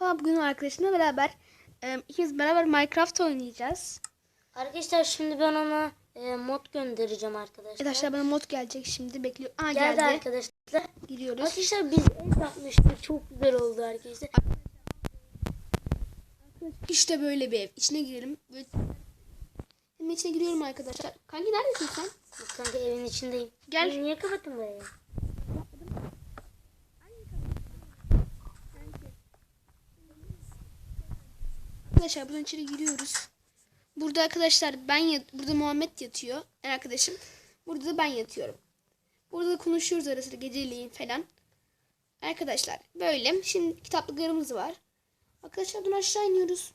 Falan bugün arkadaşımla beraber e, ikimiz beraber Minecraft oynayacağız. Arkadaşlar şimdi ben ona e, mod göndereceğim arkadaşlar. Arkadaşlar bana mod gelecek şimdi bekliyor. Aa Geldi, geldi. arkadaşlar. Giriyoruz. Arkadaşlar biz ev yapmıştık. Çok güzel oldu arkadaşlar. İşte böyle bir ev. İçine girelim. Böyle... Hemen içine giriyorum arkadaşlar. Kanki neredesin sen? Kanka evin içindeyim. Gel. Niye kapattın burayı? Arkadaşlar buradan içeri giriyoruz. Burada arkadaşlar ben yat burada Muhammed yatıyor. En arkadaşım. Burada da ben yatıyorum. Burada da konuşuyoruz ara sıra geceleyin falan. Arkadaşlar böyle. Şimdi kitaplıklarımız var. Arkadaşlar buradan aşağı iniyoruz.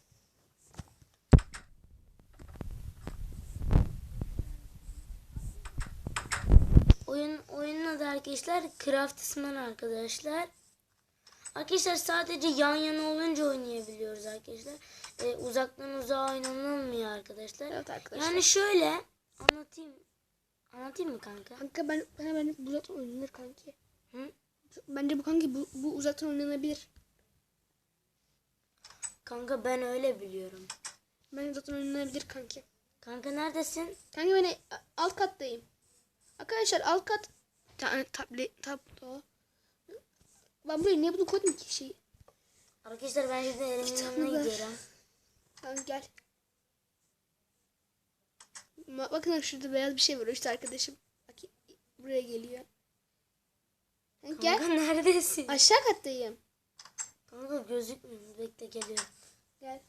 Oyun oyunun adı arkadaşlar Craftsman arkadaşlar. Arkadaşlar sadece yan yana olunca oynayabiliyoruz arkadaşlar. E, uzaktan uzağa oynanılmıyor arkadaşlar. Evet arkadaşlar. Yani şöyle anlatayım. Anlatayım mı kanka? Kanka ben, ben, ben bu uzaktan oynanır kanki. Hı? Bence bu kanki bu, bu uzaktan oynanabilir. Kanka ben öyle biliyorum. Ben uzaktan oynanabilir kanki. Kanka neredesin? Kanki ben alt kattayım. Arkadaşlar alt kat ta, tablet tablo. Ben buraya niye bunu koydum ki şey? Arkadaşlar ben şimdi elimin yanına gidiyorum. Kanka gel. Bakın şurada beyaz bir şey var işte arkadaşım. Bak buraya geliyor. Kanka gel. Neredesin? Aşağı kattayım. Kanka gözükmüyor. Bekle geliyorum. Gel.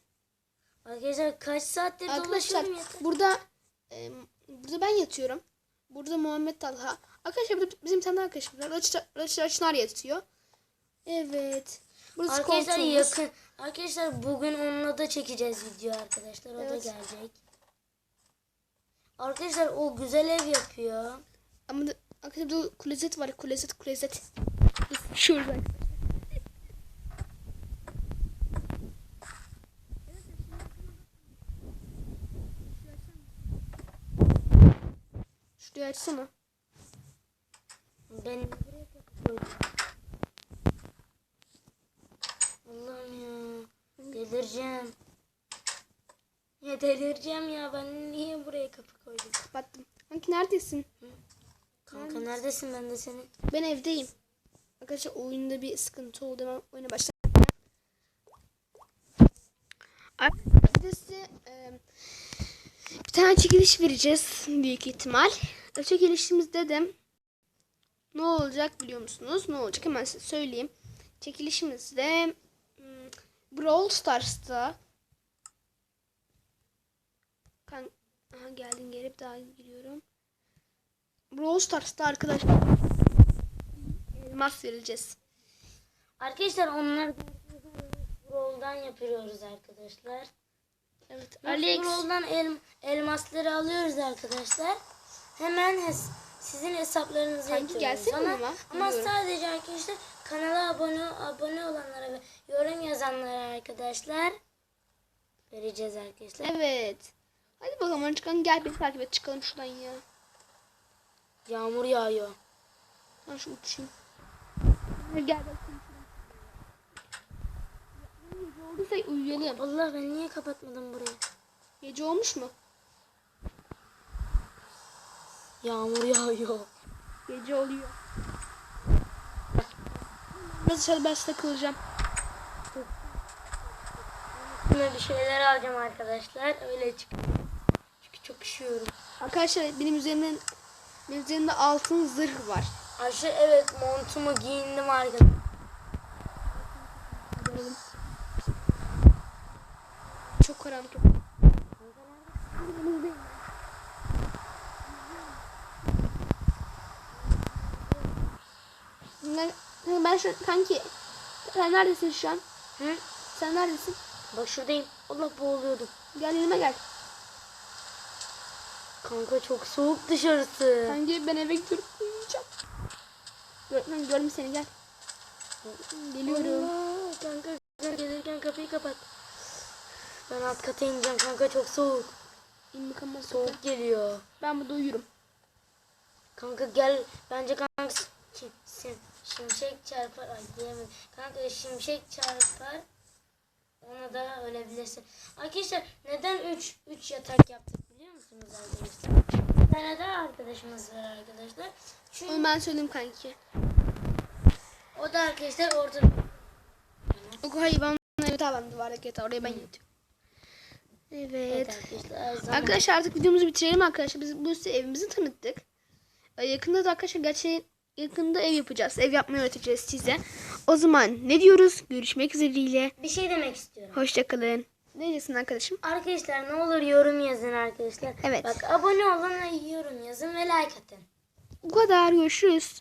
Arkadaşlar kaç saattir Arkadaşlar burada e, burada ben yatıyorum. Burada Muhammed Talha. Arkadaşlar burada bizim tane arkadaşımız var. Raçlar, yatıyor. Evet. Burası Arkadaşlar koltuğumuz. yakın. Arkadaşlar bugün onunla da çekeceğiz video arkadaşlar. O da Evet. gelecek. Arkadaşlar o güzel ev yapıyor. Ama da, arkadaşlar burada klozet var. Klozet klozet. Şurada. Şurayı açsana. Ben buraya koydum. Allah'ım ya. Delireceğim. Ya delireceğim ya. Ben niye buraya kapı koydum? Kapattım. Kanki neredesin? Kanka neredesin ben de seni? Ben evdeyim. Arkadaşlar oyunda bir sıkıntı oldu. Hemen oyuna başlayalım. Arkadaşlar size e, bir tane çekiliş vereceğiz büyük ihtimal. O çekilişimizde de ne olacak biliyor musunuz? Ne olacak hemen size söyleyeyim. Çekilişimizde Brawl Stars'ta kan Aha, geldin geri bir daha giriyorum. Brawl Stars'ta arkadaşlar elmas vereceğiz. Arkadaşlar onlar Roll'dan yapıyoruz arkadaşlar. Evet. Alex. Roll'dan el, elmasları alıyoruz arkadaşlar. Hemen hes- sizin hesaplarınıza yatıyoruz. gelsene ama, ama sadece arkadaşlar kanala abone abone olanlara ve yorum yazanlara arkadaşlar vereceğiz arkadaşlar. Evet. Hadi bakalım çıkalım. Gel beni takip et. Çıkalım şuradan ya. Yağmur yağıyor. Ben şu uçayım. Gel bakayım. Olduysa uyuyalım. Allah ben niye kapatmadım burayı? Gece olmuş mu? Yağmur yağıyor. Gece oluyor. Dışarı ben takılacağım. Buna bir şeyler alacağım arkadaşlar. Öyle çık. Çünkü çok üşüyorum. Arkadaşlar benim üzerimden benim üzerimde altın zırh var. Ayşe evet montumu giyindim arkadaşlar. Çok karanlık. Ben, ben şu kanki sen neredesin şu an? Hı? Sen neredesin? Bak şuradayım. Allah boğuluyordum. Gel yanıma gel. Kanka çok soğuk dışarısı. Kanki ben eve gidiyorum uyuyacağım. Gör, ben gördüm seni gel. Geliyorum. Allah, kanka sen gelirken kapıyı kapat. Ben alt kata ineceğim kanka çok soğuk. İn bakalım nasıl Soğuk geliyor. Ben burada uyurum. Kanka gel bence kanka sim, şimşek çarpar. Ay diyemedim. Kanka şimşek çarpar. ona da ölebilirsin. Arkadaşlar neden 3 3 yatak yaptık biliyor musunuz arkadaşlar? Bir tane daha arkadaşımız var arkadaşlar. Çünkü Onu ben söyleyeyim kanki. o da arkadaşlar orta O evet ben duvardaki yatağı oraya ben yatıyorum. Evet. Evet arkadaşlar. Arkadaşlar artık videomuzu bitirelim arkadaşlar. Biz bu evimizi tanıttık. Ee, Yakında da arkadaşlar gerçi yakında ev yapacağız. Ev yapmayı öğreteceğiz size. O zaman ne diyoruz? Görüşmek üzereyle. Bir şey demek istiyorum. Hoşçakalın. Ne diyeceksin arkadaşım? Arkadaşlar ne olur yorum yazın arkadaşlar. Evet. Bak abone olun ve yorum yazın ve like atın. Bu kadar. Görüşürüz.